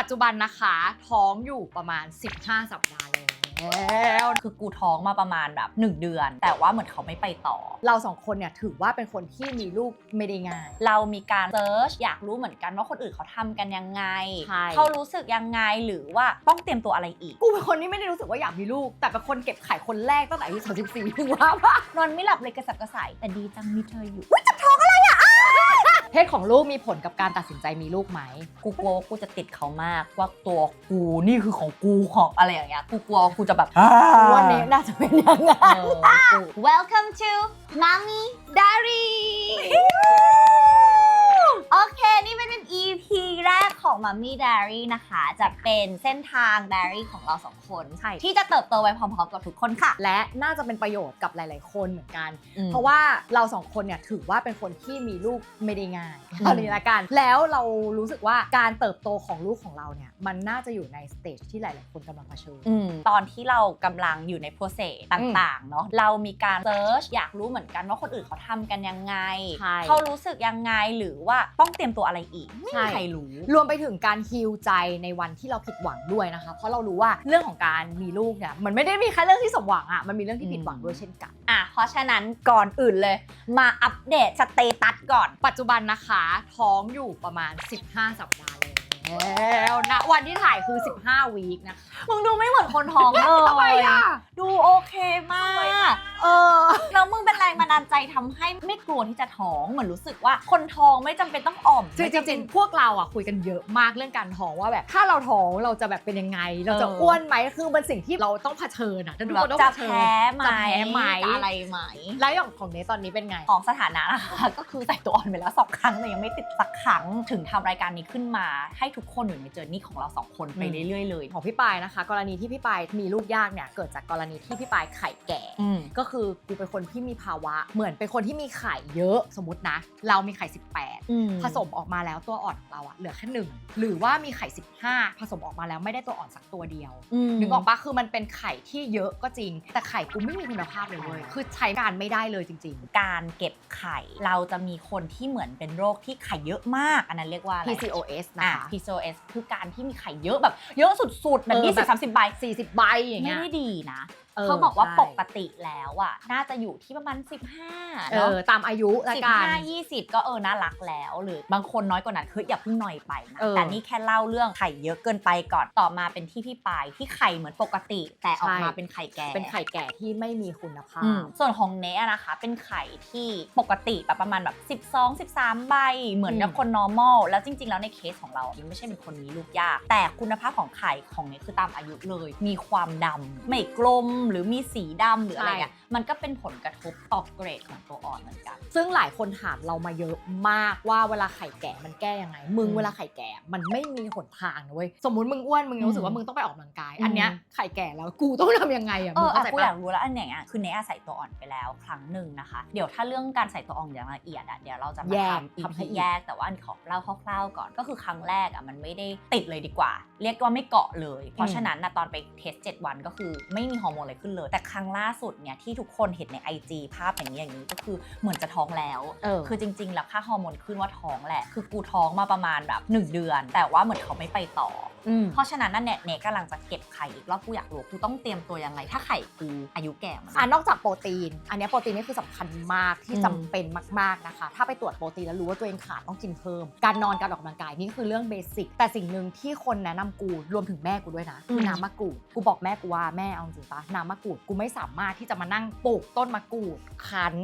ปัจจุบันนะคะ ท้องอยู่ประมาณ 15 สัปดาห์แล้วคือกูท้องมาประมาณแบบ 1 เดือน แต่ว่าเหมือนเขาไม่ไปต่อ เราสองคนเนี่ยถือว่าเป็นคนที่มีลูกไม่ได้ง่าย เรามีการเซิร์ชอยากรู้เหมือนกันว่าคนอื่นเขาทำกันยังไงใช่เขารู้สึกยังไงหรือว่าต้องเตรียมตัวอะไรอีก กูเป็นคนที่ไม่ได้รู้สึกว่าอยากมีลูก แต่เป็นคนเก็บไข่คนแรกตั้งแต่อายุ34ถึงว่าปะนอนไม่หลับเลยกระสับกระส่ายแต่ดีจังมีเธออยู่ เพศของลูกมีผลกับการตัดสินใจมีลูกไหม กูกลัวว่ากูจะติดเขามากว่าตัวกูนี่คือของกูของอะไรอย่างเงี้ยกูกลัวว่ากูจะแบบวันนี้น่าจะเป็นอย่างนั้นเออกู Welcome to Mommy Diary โอเค นี่เป็น EP แรกของ Mommy Diary นะคะ จะเป็นเส้นทาง Diary ของเราสองคน ใช่ ที่จะเติบโตไปพร้อมๆกับทุกคนค่ะ และน่าจะเป็นประโยชน์กับหลาย ๆ คนเหมือนกัน อืมเพราะว่าเราสองคนเนี่ยถือว่าเป็นคนที่มีลูกไม่ได้ง่ายอืม เอานี้ละกัน แล้วเรารู้สึกว่าการเติบโตของลูกของเราเนี่ยมันน่าจะอยู่ในสเตจที่หลาย ๆ คนกำลังเผชิญ อืมตอนที่เรากำลังอยู่ในโปรเซสต่าง ๆ เนาะเรามีการเซิร์ชอยากรู้เหมือนกันว่าคนอื่นเขาทำกันยังไง ใช่ เขารู้สึกยังไงหรือว่าต้องเตรียมตัวอะไรอีกไม่ใช่มีใครรู้ รวมไปถึงการฮิลใจในวันที่เราผิดหวังด้วยนะคะ เพราะเรารู้ว่าเรื่องของการมีลูกเนี่ยมันไม่ได้มีแค่เรื่องที่สมหวังอะมันมีเรื่องที่ผิดหวังด้วยเช่นกันอะเพราะฉะนั้นก่อนอื่นเลย มาอัปเดตสเตตัสก่อน ปัจจุบันนะคะ ท้องอยู่ประมาณ 15 สัปดาห์แล้วนะวันที่ถ่ายคือ 15 วีคนะคะมึงดูไม่เหมือนคนท้องเลยทำไมอะดูโอเคมาก เออแล้วมึงเป็นแรง บันดาลใจทำให้ไม่กลัวที่จะท้องเหมือนรู้สึกว่า คนท้องไม่จำเป็นต้องอ่อมจริงจริงๆพวกเราอะคุยกันเยอะมากเรื่องการท้องว่าแบบ ถ้าเราท้องเราจะแบบเป็นยังไง เราจะเอออ้ อ้วนไหมคือเป็นสิ่งที่เราต้องเผชิญอะทุกแบคบนต้องจะเผชิญ แพ้ไหมจะแพ้ไหม จะอะไรไหม แล้วอย่างของเนสตอนนี้เป็นไง ของสถานะนะคะก็คือใส่ตัวอ่อนไปแล้วสองครั้งแต่ยังไม่ติดสักครั้งถึงทำรายการนี้ขึ้นมา ให้ทุกคนอยู่ในเจอร์นี่ของเราสองคนไปอืม เรื่อยๆเลยของพี่ปายนะคะ กรณีที่พี่ปายมีลูกยากเนี่ยเกิดจากกรณีที่พี่ปายไข่แก่ อืม ก็คือกูเป็นคนที่มีภาวะเหมือนเป็นคนที่มีไข่เยอะสมมตินะ เรามีไข่ 18 ผสมออกมาแล้วตัวอ่อนของเราอะเหลือแค่หนึ่งหรือว่ามีไข่ 15 ผสมออกมาแล้วไม่ได้ตัวอ่อนสักตัวเดียวนึกออกปะคือมันเป็นไข่ที่เยอะก็จริง แต่ไข่กูไม่มีคุณภาพเลยเว้ยคือใช้การไม่ได้เลยจริงการเก็บไข่เราจะมีคนที่เหมือนเป็นโรคที่ไข่เยอะมาก อันนั้นเรียกว่าๆอะไร PCOS นะอะคะ PCOS คือการที่มีไข่เยอะแบบ เยอะสุดๆแบบเออยี่สิบสามสิบใบ40ใบอย่างไม่เงี้ยได้ดีนะเออเขาบอกว่าใช่ปกติแล้วอะน่าจะอยู่ที่ประมาณ 15เอเนาะอตามอายุละสิบกันห้ายี่สิบก็เออน่ารักแล้ว หรือบางคนน้อยกว่านั้นคืออย่าเพิ่งหน่อยไปนะเออแต่นี่แค่เล่าเรื่องไข่เยอะเกินไปก่อนต่อมาเป็นที่พี่ปายที่ไข่เหมือนปกติ แต่ออกมาใช่เป็นไข่แก่ เป็นไข่แก่ที่ไม่มีคุณภาอืพมส่วนของเนอะนะคะ เป็นไข่ที่ปกติแบบประมาณแบบ 12 13 ใบ เหมือนกับอืมคน normal แล้วจริง ๆ แล้วในเคสของเรามันไม่ใช่เป็นคนมีลูกยาก แต่คุณภาพของไข่ของเนคือตามอายุเลย มีความดำไม่กลมหรือมีสีดำหรืออะไรเงี้ยมันก็เป็นผลกระทบต่อเกรดของตัวอ่อนเหมือนกัน ซึ่งหลายคนถามเรามาเยอะมากว่าเวลาไข่แก่มันแก้ยังไง มึงอืมเวลาไข่แก่มันไม่มีหนทางนะเว้ยสมมุติมึงอ้วนมึงรู้สึกว่าอืมมึงต้องไปออกกำลังกายอืมอันเนี้ยไข่แก่แล้วกูต้องทำยังไงอะเอมึงอเข้าอะใจกูอยาปะกรู้แล้วอันไหนอะคือเนอาใส่ตัวอ่อนไปแล้วครั้งหนึ่งนะคะ เดี๋ยวถ้าเรื่องการใส่ตัวอ่อนอย่างละเอียดอะเดี๋ยวเราจะมาแยกทำทำให้ EP อีก แยกแต่ว่าอันขอเล่าคร่าวๆก่อนก็คือครั้งแรกอะมันไม่ได้ติดเลยดีกว่า เรียกว่าไม่เกาะเลย เพราะฉะนั้นนะตอนไปเทส 7 วันก็คือไม่มีฮอร์โมนอะไรขึ้นเลย แต่ครั้งล่าสุดเนี่ยที่ทุกคนเห็นใน IG ภาพอย่างนี้อย่างนี้ก็คือเหมือนจะท้องแล้วเออ คือจริงๆแล้วค่าฮอร์โมนขึ้นว่าท้องแหละ คือกูท้องมาประมาณแบบ 1 เดือน แต่ว่าเหมือนเขาไม่ไปต่อ อืม เพราะฉะนั้นนั่นเนี่ยเนกำลังจะเก็บไข่อีกรอบกูอยากรู้กูต้องเตรียมตัวยังไงถ้าไข่กูอายุแก่มัน อะนอกจากโปรตีน อันเนี้ยโปรตีนนี่คือสำคัญมากที่อืม จำเป็นมากๆนะคะ ถ้าไปตรวจโปรตีนแล้วรู้ว่าตัวเองขาดต้องกินเพิ่ม การนอนการออกกำลังกายนี่คือเรื่องเบสิก แต่สิ่งหนึ่งที่คนแนะนำกูรวมถึงแม่กูด้วยนะคือน้ำมะกรูด กูบอกแม่กูว่าแม่เอาจริงปะน้ำมะกรูดกูไม่สามารถที่จะมานั่งปลูกต้นมะกรูดคั้น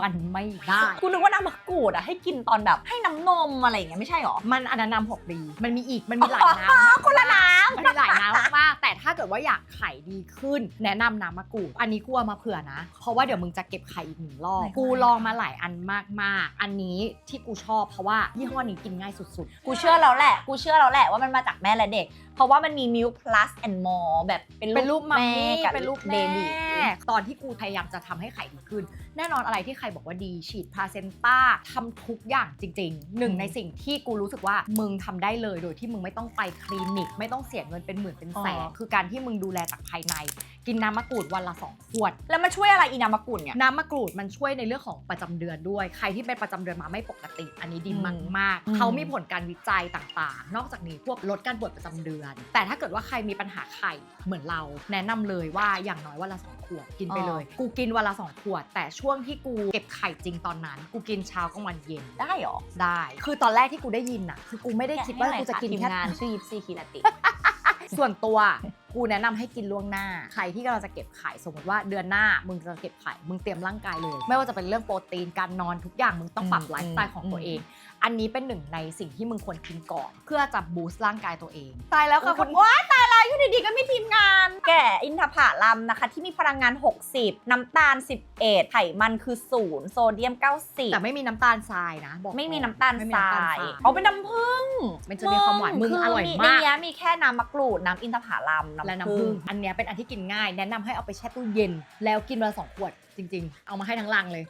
มันไม่ได้กูนึกว่าน้ำมะกรูดอะให้กินตอนแบบให้น้ำนมอะไรอย่างเงี้ยไม่ใช่หรอมันอันนั้นน้ำหกดีมันมีอีกมันมีหลายน้ำคนละน้มันมีหลายน้ำมากๆแต่ถ้าเกิดว่าอยากไข่ดีขึ้น แนะนำน้ำมะกรูด อันนี้กูเอามาเผื่อนะ เพราะว่าเดี๋ยวมึงจะเก็บไข่อีกหนึ่งรอบกูลองมาหลายอันมากๆ อันนี้ที่กูชอบเพราะว่ายี่ห้อนี้กินง่ายสุดำกูเชื่อแล้วแหละ กูเชื่อแล้วแหละว่ามันมาจากแม่และเด็ก เพราะว่ามันมี milk plus and more แบบเป็นๆเป็นรูปมัมมี่กับเป็นรูปเบแม่บี ตอนที่กูไทยายามจะทำให้ไข่ดีขึ้น แน่นอนอะไรที่ใครบอกว่าดีฉีดพลาเซนต้าทำทุกอย่างจริงๆ หนึ่งในสิ่งที่กูรู้สึกว่ามึงทำได้เลย โดยที่มึงไม่ต้องไปคลินิก ไม่ต้องเสียเงินเป็นหมื่นเป็นแสนอ๋อคือการที่มึงดูแลจากภายใน กินน้ำมะกรูดวันละสองขวด แล้วมันช่วยอะไรอีนามะกุลเนี่ยน้ำมะกรูดมันช่วยในเรื่องของประจำเดือนด้วย ใครที่เป็นประจำเดือนมาไม่ปกติ อันนี้ดีอืมมากมากๆอืมเขามีผลการวิจัยต่างๆ นอกจากนี้พวกลดการปวดประจำเดือน แต่ถ้าเกิดว่าใครมีปัญหาไข่เหมือนเรา แนะนำเลยว่าอย่างน้อยวันละสอง ขวดกินไปเลย กูกินวันละสองขวด แต่ช่วงที่กูเก็บไข่จริงตอนนั้น กูกินเช้ากลางวันเย็นได้เหรอ ได้ คือตอนแรกที่กูได้ยินน่ะ คือกูไม่ได้คิดว่ากูจะกินทีมแค่งานชื่อยิปซีคีนาติ ส่วนตัวกูแนะนำให้กินล่วงหน้า ใครที่กำลังจะเก็บไข่สมมติว่าเดือนหน้ามึงจะเก็บไข่มึงเตรียมร่างกายเลย ไม่ว่าจะเป็นเรื่องโปรตีนการนอนทุกอย่างมึงต้องปรับอืมไลฟ์สไตล์ของตัวอืมเอง อันนี้เป็นหนึ่งในสิ่งที่มึงควรกินก่อน เพื่อจะบูสต์ร่างกายตัวเอง ตายแล้วค่ะคุณว้ายตายแล้วอยู่ดีๆก็มีทีมงาน แก่อินทผลัมนะคะ ที่มีพลังงาน 60 น้ำตาล 11 ไขมันคือ0โซเดียม 90 แต่ไม่มีน้ำตาลทรายนะบอกไม่มีก่อน้ำตาลไม่มีทราน้ำตาลยทรายเอาเป็นน้ำผึ้งมันจะมีความหวานมึงคือร่อยในมากเนี้ยมีแค่น้ำมะกรูดน้ำอินทผลัมและน้ำน้ำผึ้ผึ้งงอันเนี้ยเป็นอันที่กินง่าย แนะนำให้เอาไปแช่ตู้เย็น แล้วกินวันละสองขวดจริง ๆ เอามาให้ทั้งลังเลย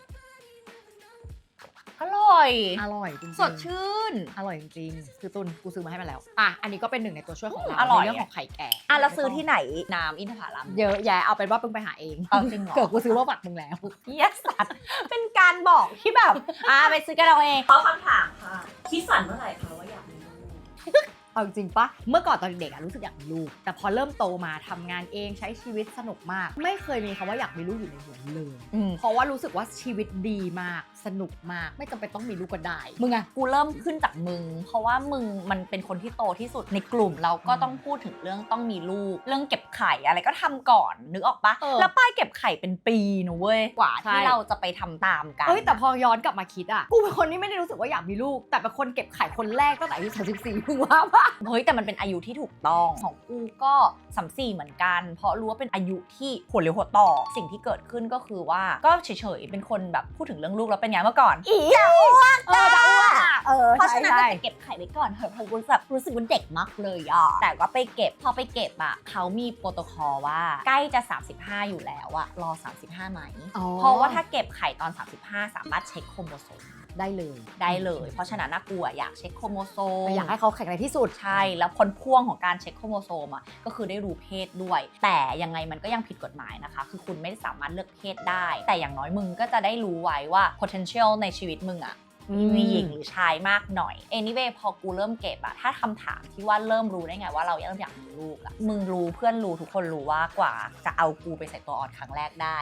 อร่อย อร่อยจริงๆสดชื่น อร่อยจริงๆคือตุนกูซื้อมาให้มาแล้ว อะ อันนี้ก็เป็นหนึ่งในตัวช่วยของเราอร่อย ในเรื่องของไข่แก่อะแล้วซื้อที่ไหน น้ำอินทผลัม เยอะแยะเอาเป็นว่าเพิ่งไปหาเองเอาจริงเหรอ เกิดกูซื้อว่าบัตรมึงแล้วเหี้ยสัตว์ เป็นการบอกที่แบบ อ่าไปซื้อกันเอาเองขอคำถามค่ะ คิดฝันเมื่อไหร่คะว่าอยากมีลูก เอาจริงๆปะเมื่อก่อนตอนเด็กอะรู้สึกอยากมีลูก แต่พอเริ่มโตมาทำงานเองใช้ชีวิตสนุกมาก ไม่เคยมีคำว่าอยากมีลูกอยู่ในหัวเลยอืมเพราะว่ารู้สึกว่าชีวิตดีมาก สนุกมาก ไม่จำเป็นต้องมีลูกก็ได้ มึงอะกูเริ่มขึ้นจากมึง เพราะว่ามึงมันเป็นคนที่โตที่สุดในกลุ่มเราก็ต้องพูดถึงเรื่องต้องมีลูก เรื่องเก็บไข่อะไรก็ทำก่อนนึกออกปะเออแล้วป้ายเก็บไข่เป็นปีนะเว้ยกว่าใช่ที่เราจะไปทำตามกันเอ้ยแต่พอย้อนกลับมาคิดอะกูเป็นคนที่ไม่ได้รู้สึกว่าอยากมีลูก แต่เป็นคนเก็บไข่คนแรกตั้งแต่อายุ34มึงว่าปะเฮ้ยแต่มันเป็นอายุที่ถูกต้องของกูก็สามสี่เหมือนกัน เพราะรู้ว่าเป็นอายุที่หัวเรียวหัวต่อ สิ่งที่เกิดขึ้นก็คือว่าก็เฉยๆเป็นคนแบบพูดถึงเรื่องลูกแล้วเป็นไงเมื่อก่อนอีจะอ้วกเออจะอ้วกเออเพราะใช่ฉะนั้นก็ใช่จะเก็บไข่ไว้ก่อนเถอะเพราะรู้สึกรู้สึกว่าเด็กมากเลยอะแต่ว่าไปเก็บพอไปเก็บอะเขามีโปรโตคอลว่าใกล้จะ 35 อยู่แล้วอะรอ 35ไหมอ๋อเพราะว่าถ้าเก็บไข่ตอน 35 สามารถเช็คโครโมโซม ได้เลย ได้เลย เพราะฉะนั้นน่ะกูอะอยากเช็คโครโมโซมอยากให้เขาแข็งแรงที่สุด ใช่ แล้วผลพ่วงของการเช็คโครโมโซมอะก็คือได้รู้เพศด้วย แต่ยังไงมันก็ยังผิดกฎหมายนะคะ คือคุณไม่สามารถเลือกเพศได้ แต่อย่างน้อยมึงก็จะได้รู้ไว้ว่า potential ในชีวิตมึงอะ มีหญิงหรือชายมากหน่อย anyway พอกูเริ่มเก็บอะถ้าคำถามที่ว่าเริ่มรู้ได้ไงว่าเราเริ่มอยากมีลูกอะมึงรู้เพื่อนรู้ทุกคนรู้ว่ากว่าจะเอากูไปใส่ตัวอ่อนครั้งแรกได้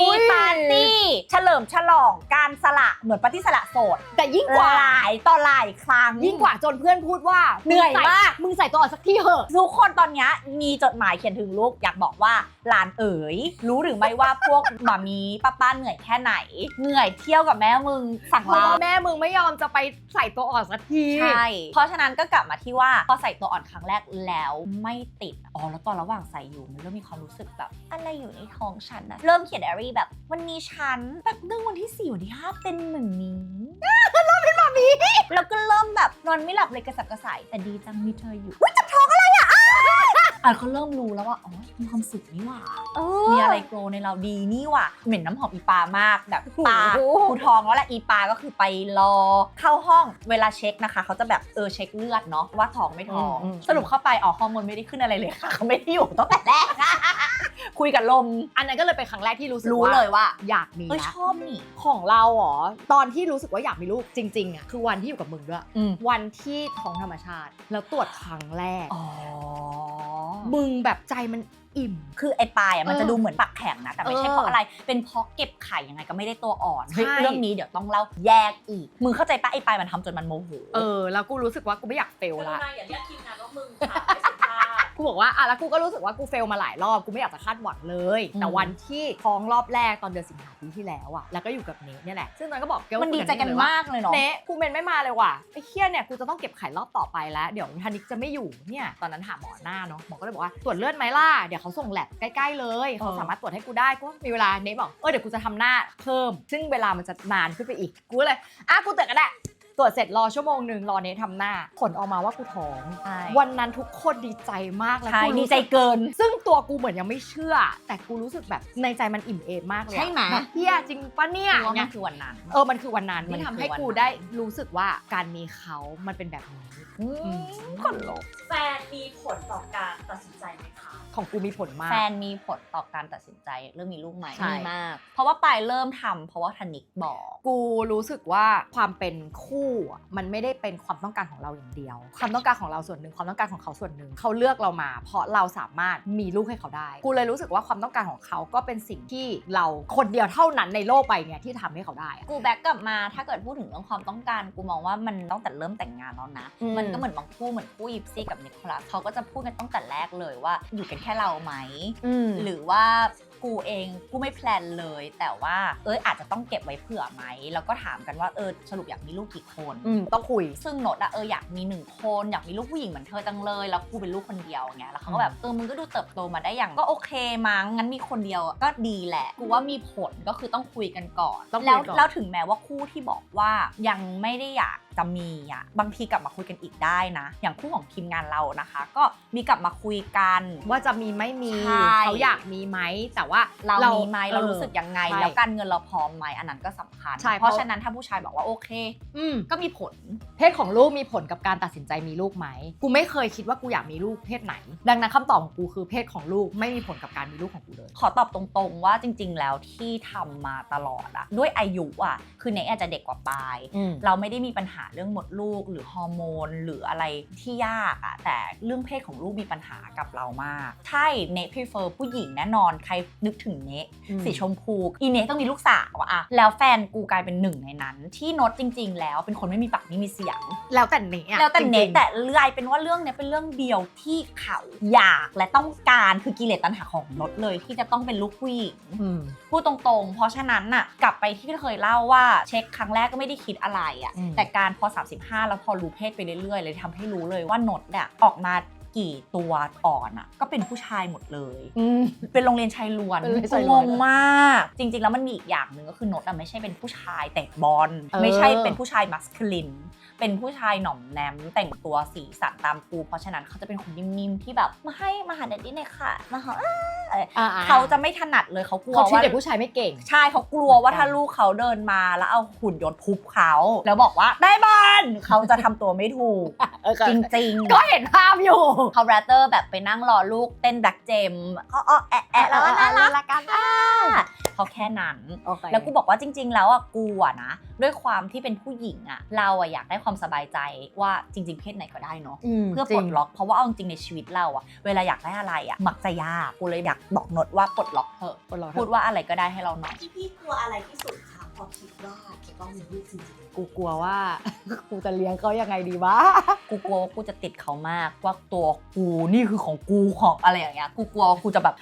มีปาร์ตี้เฉลิมฉลองการสละเหมือนปาร์ตี้สละโสด แต่ยิ่งกว่าหลายต่อหลายครั้ง ยิ่งกว่าจนเพื่อนพูดว่าเหนื่อยมากมึงใส่ตัวอ่อนสักทีเหอะทุกคนตอนเนี้ยมีจดหมายเขียนถึงลูกอยากบอกว่าหลานเอ๋ย รู้หรือไม่ว่าพวกหมามีป้าป้าเหนื่อยแค่ไหน เหนื่อยเที่ยวกับแม่มึงสั่งเพราะลา ว่าแม่มึงไม่ยอมจะไปใส่ตัวอ่อนสักที ใช่ เพราะฉะนั้นก็กลับมาที่ว่าพอใส่ตัวอ่อนครั้งแรกแล้วไม่ติด อ๋อ แล้วตอนระหว่างใส่อยู่มันเริ่มมีความรู้สึกแบบ อะไรอยู่ในท้องฉันนะ เริ่มเขียนไดอารี่แบบ วันนี้ฉันแบบนึงวันที่สี่วันที่ห้าเป็นเหมือนนี้ เริ่มเป็นแบบนี้ แล้วก็เริ่มแบบนอนไม่หลับเลยกระสับกระส่ายแต่ดีจังมีเธออยู่อุ๊ยจับท้องอะไรอะอ้า อะเขาเริ่มรู้แล้วว่าอ๋อมีความสุขนี่หว่ามีอะไรโกรในเราดีนี่ว่ะเหม็นน้ำหอมอีปามากแบบปาโอ้โห คูทองแล้วแหละอีปาก็คือไปรอเข้าห้องเวลาเช็คนะคะ เขาจะแบบเออเช็คเลือดเนาะว่าท้องไม่ท้อง อืมอืม สรุปเข้าไปอ๋อฮอร์โมนไม่ได้ขึ้นอะไรเลยค่ะเขาไม่ได้อยู่ตั้งแต่แรก คุยกับลม อันนั้นก็เลยเป็นครั้งแรกที่รู้สึกรู้ว่าเลยว่า อยากมีเอ้ยละชอบนี่ ของเราเหรอ ตอนที่รู้สึกว่าอยากมีลูกจริงๆอะคือวันที่อยู่กับมึงด้วย อืม วันที่ท้องธรรมชาติ แล้วตรวจครั้งแรก อ๋อ มึงแบบใจมันอิ่ม คือไอ้ปลายอะมันเออจะดูเหมือนปากแข็งนะ แต่ไม่ใช่เออเพราะอะไร เป็นเพราะเก็บไข่ยังไงก็ไม่ได้ตัวอ่อนเฮ้ยใช่ เรื่องนี้เดี๋ยวต้องเล่าแยกอีกมึงเข้าใจปะไอ้ปลายมันทำจนมันโมโห เออ แล้วกูรู้สึกว่ากูไม่อยากเฟลกรุละณาอย่าเรียกทีมงานว่ามึงค่ะไม่สุภาพ กูบอกว่าอะแล้วกูก็รู้สึกว่ากูเฟลมาหลายรอบกูไม่อยากจะคาดหวังเลยอืมแต่วันที่ท้องรอบแรกตอนเดือนสิงหาปีที่แล้วอะแล้วก็อยู่กับเนทเนี่ยแหละซึ่งมันก็บอกแกว่ามันดีใจกันมากเลยเนาะเนทกูเมนไม่มาเลยว่ะไอ้เคียเนี่ยกูจะต้องเก็บไข่รอบต่อไปแล้ว เดี๋ยวธนิกจะไม่อยู่เนี่ยตอนนั้นหาหมอหน้าเนาะหมอก็เลยบอกว่าตรวจเลือดไหมล่ะเดี๋ยวเขาส่งแลบใกล้ ๆ เลยเขาเออสามารถตรวจให้กูได้กูมีเวลาเนทบอกเออเดี๋ยวกูจะทำหน้าเพิ่ม ซึ่งเวลามันจะนานขึ้นไปอีกกูก็เลยอะกูตรวจกันแหละต รวจเสร็จรอชั่วโมงหนึ่งรอเนททำหน้า ผลออกมาว่ากูท้อง ใช่วันนั้นทุกคนดีใจมากแล้วใช่กูรู้ดีสึใจเกิน ซึ่งตัวกูเหมือนยังไม่เชื่อ แต่กูรู้สึกแบบในใจมันอิ่มเอมมากเลยอะใช่ไหม แบบเฮียจริงปะเนี่ย ว่ามัเนี่นยคือวันนั้น เออ มันคือวันนั้นมันที่คือทำให้วันกูนั้นได้รู้สึกว่าการมีเขามันเป็นแบบนี้คนลุก แฟนมีผลต่อการตัดสินใจไหมคะ ของกูมีผลมาก แฟนมีผลต่อการตัดสินใจ เรื่องมีลูกไหมใช่ มีมาก เพราะว่าปายเริ่มทำเพราะว่าธนิกบอก กูรู้สึกว่าความเป็นคู่อะมันไม่ได้เป็นความต้องการของเราอย่างเดียว ความต้องการของเราส่วนหนึ่งความต้องการของเขาส่วนหนึ่งเขาเลือกเรามา เพราะเราสามารถมีลูกให้เขาได้ กูเลยรู้สึกว่าความต้องการของเขาก็เป็นสิ่งที่เราคนเดียวเท่านั้นในโลกใบเนี้ยที่ทำให้เขาได้อะ กูแบ็กกลับมาถ้าเกิดพูดถึงเรื่องความต้องการ กูมองว่ามันตั้งแต่เริ่มแต่งงานแล้วนะ อืม มันก็เหมือนบางคู่เหมือนคู่ยิปซี่กับนิโคลัสเขาก็จะพูดกันตั้งแต่แรกเลยว่าอยู่กันแค่เราไหมมหรือว่า กูเองกูไม่แพลนเลย แต่ว่าเอยอาจจะต้องเก็บไว้เผื่อไหมแล้วก็ถามกันว่าเออสรุปอยากมีลูกกี่คน อืมต้องคุย ซึ่งโนดอะเอออยากมีหนึ่งคนอยากมีลูกผู้หญิงเหมือนเธอจังเลย แล้วกูเป็นลูกคนเดียวไงแล้วเขาก็แบบเออมึงก็ดูเติบโตมาได้อย่างก็โอเคมั้งงั้นมีคนเดียวก็ดีแหละกูว่ามีผลก็คือต้องคุยกันก่อนต้องคุยแล้วก่อนแล้วถึงแม้ว่าคู่ที่บอกว่ายังไม่ได้อยากจะมีอะบางทีกลับมาคุยกันอีกได้นะ อย่างคู่ของทีมงานเรานะคะ ก็มีกลับมาคุยกัน ว่าจะมีไม่มีใช่ เขาอยากมีไหมแต่ว่าเรามีไหมเราออรู้สึกยังไง ใช่แล้วการเงินเราพร้อมไหมอันนั้นก็สำคัญ ใช่เพราะเพราะฉะนั้นถ้าผู้ชายบอกว่าโอเค อืม ก็มีผล เพศของลูกมีผลกับการตัดสินใจมีลูกไหม กูไม่เคยคิดว่ากูอยากมีลูกเพศไหน ดังนั้นคำตอบของกูคือเพศของลูกไม่มีผลกับการมีลูกของกูเลย ขอตอบตรงๆว่าจริง ๆ แล้วที่ทำมาตลอดอะด้วยอายุอะคือเนยอาจจะเด็กกว่าปาย เราไม่ได้มีปัญหาเรื่องหมดลูกหรือฮอร์โมน หรืออะไรที่ยากอะแต่เรื่องเพศของลูกมีปัญหากับเรามาก ใช่เนท prefer ผู้หญิงแน่นอนใครนึกถึงเนทอืม สีชมพูอีเนทต้องมีลูกสาวอะแล้วแฟนกูกลายเป็นหนึ่งในนั้น ที่โนตจริง ๆ แล้วเป็นคนไม่มีปากไม่มีเสียง แล้วแต่เนี้ยแล้วแต่เนจริทงๆ แต่กลายเป็นว่าเรื่องเนี้ยเป็นเรื่องเดียวที่เขาอยากและต้องการคือกิเลสตัณหาของนดเลยที่จะต้องเป็นลูกผู้หญิง อืม พูดตรงๆ เพราะฉะนั้นน่ะกลับไปที่เคยเล่าว่าเช็คครั้งแรกก็ไม่ได้คิดอะไรอะ่ะอืมแต่การพอ 35 แล้วพอรู้เพศไปเรื่อยๆ เลยทำให้รู้เลยว่านดเนี่ยออกมา กี่ตัวอ่อนอะ ก็เป็นผู้ชายหมดเลย อืม เป็นโรงเรียนชายล้วนเป็นโรงเรียนชายงล้วนงมาก จริงๆ แล้วมันมีอีกอย่างหนึ่งก็คือนดอะไม่ใช่เป็นผู้ชายเตะบอล เออ ไม่ใช่เป็นผู้ชายมัสคูลิน เป็นผู้ชายหน่อมแนมแต่งตัวสีสันตามกูเพราะฉะนั้นเขาจะเป็นคนนิ่มๆที่แบบมาให้มาหาเด็ดดี้หน่อยค่ะมาหาเอ้ยอ่ๆเขาจะไม่ถนัดเลยเขากลัวเขาที่ว่าเด็กผู้ชายไม่เก่ง ใช่เขากลัวว่าถ้าลูกเขาเดินมาแล้วเอาหุ่นยนต์ทุบเขาแล้วบอกว่าได้บอลเขาจะทำตัวไม่ถูก เออก็จริงๆ ก็เห็นภาพอยู่ เขาแรตเตอร์แบบไปนั่งรอลูกเต้นแบล็กเจมอ้อๆแอะแอะแล้วก็น่ารักละกัน เขาแค่นั้นโอเคแล้วกูบอกว่าจริง ๆ แล้วอะกูอะนะ ด้วยความที่เป็นผู้หญิงอะ เราอะอยากได้ความสบายใจว่าจริง ๆ เพศไหนก็ได้เนาะมเพื่อจปลริดงล็อกเพราะว่าเอาจริงๆในชีวิตเราอะเวลาอยากได้อะไรอะมักจะยากกูเลยอยากบอกนดว่าปลดล็อกเถอะคนเราพูดว่าอะไรก็ได้ให้เราหน่อยพี่พี่กลัวอะไรที่สุดคะ พอคิดว่าจะต้องมีลูกจริงกูกลัวว่า กูจะเลี้ยงเขายังไงดีวะ กูกลัวว่ากูจะติดเขามากว่าตัวกูนี่คือของกูของอะไรอย่างเงี้ยกูกลัวว่ากูจะแบบ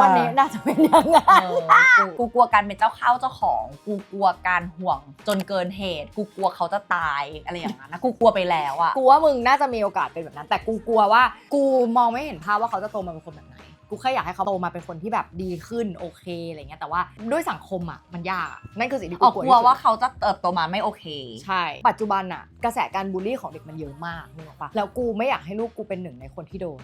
วันนี้น่าจะเป็นยังไงเออกูกูกลัวการเป็นเจ้าเข้าเจ้าของ กูกลัวการห่วงจนเกินเหตุ กูกลัวเขาจะตายอะไรอย่างนั้นนะกูกลัวไปแล้วอะกูว่ามึงน่าจะมีโอกาสเป็นแบบนั้น แต่กูกลัวว่า กูมองไม่เห็นภาพว่าเขาจะโตมาเป็นคนแบบไหน กูแค่อยากให้เขาโตมาเป็นคนที่แบบดีขึ้นโอเคอะไรเงี้ยแต่ว่าด้วยสังคมอะมันยากอะนั่นคือสิ่งที่อกูอกกลัวกลัวที่สุด ว่าเขาจะเติบโตมาไม่โอเค ใช่ ปัจจุบันอะกระแสการบูลลี่ของเด็กมันเยอะมากนึกออกปะแล้วกูไม่อยากให้ลูกกูเป็นหนึ่งในคนที่โดน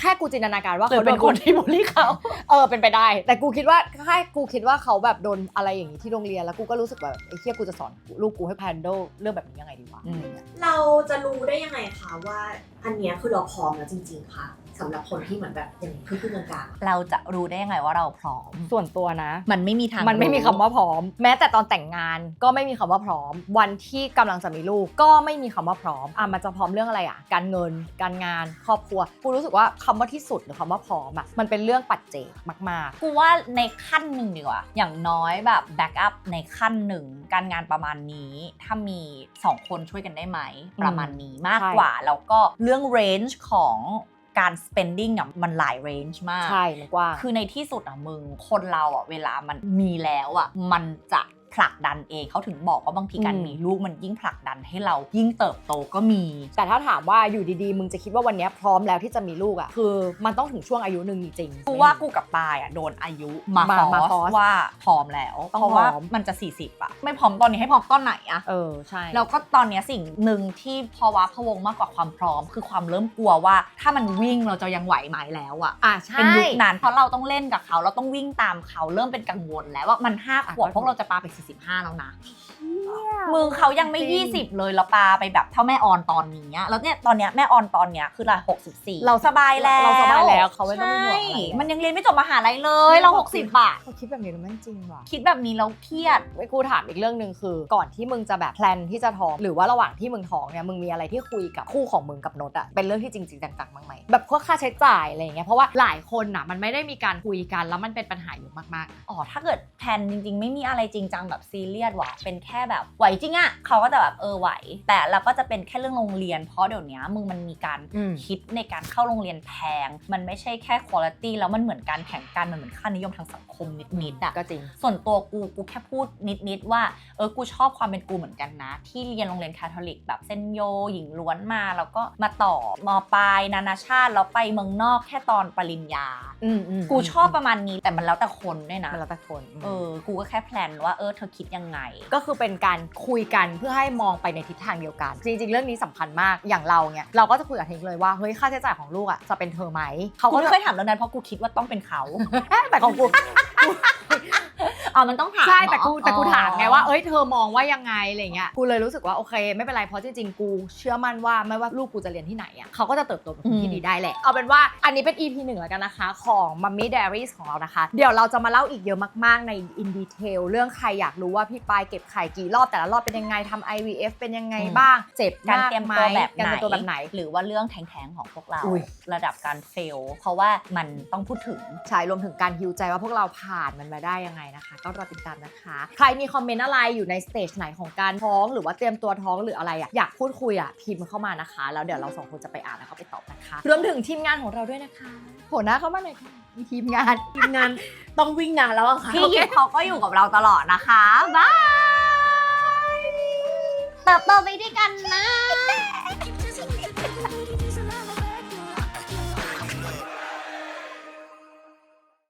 แค่กูจินตนาการว่าเกิดเขาโดเป็นคนที่บูลลี่เขา เออเป็นไปได้ แต่กูคิดว่าแค่กูคิดว่าเขาแบบโดนอะไรอย่างนี้ที่โรงเรียนแล้วกูก็รู้สึกแบบไอ้เหี้ยกูจะสอนลูกกูให้แพนโดเรื่องแบบนี้ยังไงดีวะอะไรเงี้ยๆเราจะรู้ได้ยังไงคะว่าอันเนี้ยคือเราพร้อมแล้วจริง ๆค่ะสำหรับคนที่เหมือนแบบอย่างครึ่งๆกลางๆเราจะรู้ได้ยังไงว่าเราพร้อม ส่วนตัวนะ มันไม่มีทางมันไม่มีคำว่าพร้อม แม้แต่ตอนแต่งงานก็ไม่มีคำว่าพร้อม วันที่กำลังจะมีลูกก็ไม่มีคำว่าพร้อมอะมันจะพร้อมเรื่องอะไรอะ การเงิน การงาน ครอบครัว กูรู้สึกว่าคำว่าที่สุดหรือคำว่าพร้อมอะมันเป็นเรื่องปัจเจกมาก กูว่าในขั้นหนึ่งดีกว่า อย่างน้อยแบบแบ็กอัพในขั้นหนึ่ง การงานประมาณนี้ ถ้ามี 2 คนช่วยกันได้ไหม ประมาณนี้มากกว่า แล้วก็เรื่อง range ของ การ spending อะมันหลาย range มากๆใช่มันกว้าง คือในที่สุดอะมึง คนเราอะเวลามันมีแล้วอะมันจะ ผลักดันเองเขาถึงบอกว่าบางทีการอืมมีลูกมันยิ่งผลักดันให้เรายิ่งเติบโตก็มี แต่ถ้าถามว่าอยู่ดีๆ มึงจะคิดว่าวันเนี้ยพร้อมแล้วที่จะมีลูกอะคือมันต้องถึงช่วงอายุหนึ่งจริงๆกูว่ากูกับปายอะโดนอายุมามาฟอมาสฟอสว่าพร้อมแล้วต้องเพราะว่าพร้อม มันจะ 40อะไม่พร้อมตอนนี้ให้พร้อมตอนไหนอะ เออใช่ แล้วก็ตอนเนี้ยสิ่งหนึ่งที่พอว่าพะวงมากกว่าความพร้อม คือความเริ่มกลัวว่า ถ้ามันวิ่งเราจะยังไหวไหมแล้วอะอะใช่ เป็นยุคนั้นเพราะเราต้องเล่นกับเขา เราต้องวิ่งตามเขาเริ่มเป็นกังวลแล้วว่ามันห้าขวบอะ พวกเราจะปาไป45 แล้วนะ มือเขายังไม่จริง20 เลยเราปาไปแบบเท่าแม่ออนตอนนี้แล้วเนี่ยตอนเนี้ยแม่ออนตอนเนี้ยคือละ64เราสบายแล้วเราสบายแล้วเขาไม่ต้องเป็นห่วงอะไรใช่แล้วมันยังเรียนไม่จบมหาลัยเลยเรา 60บาทเขาคิดแบบนี้แล้วมันจริงว่ะคิดแบบนี้แล้วเครียดไว้กูถามอีกเรื่องหนึ่งคือ ก่อนที่มึงจะแบบแพลนที่จะท้องหรือว่าระหว่างที่มึงท้องเนี่ยมึงมีอะไรที่คุยกับคู่ของมึงกับนดอะเป็นเรื่องที่จริงๆจังๆบ้างไหมแบบพวกค่าใช้จ่ายอะไรอย่างเงี้ยเพราะว่าหลายคนน่ะมันไม่ได้มีการคุยกันแล้วมันเป็นปัญหาอยู่มากๆอ๋อถ้าเกิดแพลนจริง ๆ ไม่มีอะไรจริงจังแบบซีเรียสว่ะเป็นแค่แบบไหวจริงอะเขาก็จะแบบเออไหว แต่เราก็จะเป็นแค่เรื่องโรงเรียน เพราะเดี๋ยวนี้มึงมันมีการอืมคิดในการเข้าโรงเรียนแพง มันไม่ใช่แค่คุณภาพแล้วมันเหมือนการแข่งกันมันเหมือนค่านิยมทางสังคมนิดๆอะก็จริง ส่วนตัวกูกูแค่พูดนิดๆว่าเออกูชอบความเป็นกูเหมือนกันนะ ที่เรียนโรงเรียนคาทอลิกแบบเซนโยหญิงล้วนมาแล้วก็มาต่อมปลายนานาชาติแล้วไปเมืองนอกแค่ตอนปริญญาอืมอืมกูชอบประมาณนี้แต่มันแล้วแต่คนด้วยนะมันแล้วแต่คนเออกูก็แค่แพลนว่าเออเธอคิดยังไงก็คือเป็นการคุยกันเพื่อให้มองไปในทิศทางเดียวกัน จริง ๆ เรื่องนี้สำคัญมากอย่างเราเนี่ยเราก็จะคุยกับเทคเลยว่าเฮ้ยค่าใช้จ่ายของลูกอะจะเป็นเธอไหมเขากูก็ไม่จะเคยถามเรื่องนั้นเพราะกูคิดว่าต้องเป็นเขาแต่ของกู อ๋อมันต้องถามใช่แต่กูเหรอแต่กูอ๋อถามไงว่าเอ้ยเธอมองว่ายังไงอะไรเงี้ยกูเลยรู้สึกว่าโอเค ไม่เป็นไรเพราะจริงๆกูเชื่อมั่นว่าไม่ว่าลูกกูจะเรียนที่ไหนอะเขาก็จะเติบโตเป็นคนที่ดีได้แหละ เอาเป็นว่าอันนี้เป็น EP หนึ่งแล้วกันนะคะ ของ Mummy Diaries ของเรานะคะ เดี๋ยวเราจะมาเล่าอีกเยอะมากๆใน in detail เรื่องใครอยากรู้ว่าพี่ปายเก็บไข่กี่รอบแต่ละรอบเป็นยังไงทำ IVF เป็นยังไงบ้าง เจ็บการมากเตรียมไหมตัวแบบการไหนเตรียมตัวแบบไหน หรือว่าเรื่องแท้งๆของพวกเราอุ๊ยระดับการเฟลเพราะว่ามันต้องพูดถึงใช่รวมถึงการฮิวใจว่าพวกเราผ่านมันมาได้ยังไงนะคะก็รอติดตามนะคะ ใครมีคอมเมนต์อะไรอยู่ในสเตจไหนของการท้องหรือว่าเตรียมตัวท้องหรืออะไรอะอยากพูดคุยอะพิมพ์เข้ามานะคะ แล้วเดี๋ยวเราสองคนจะไปอ่านแล้วก็ไปตอบนะคะรวมถึงทีมงานของเราด้วยนะคะโผล่หน้าเข้ามาหน่อยค่ะมีทีมงานทีมงานต้องวิ่งนานแล้วอะค่ะพี่ยิปเขาก็อยู่กับเราตลอดนะคะบายเติบโตไปด้วยกันนะ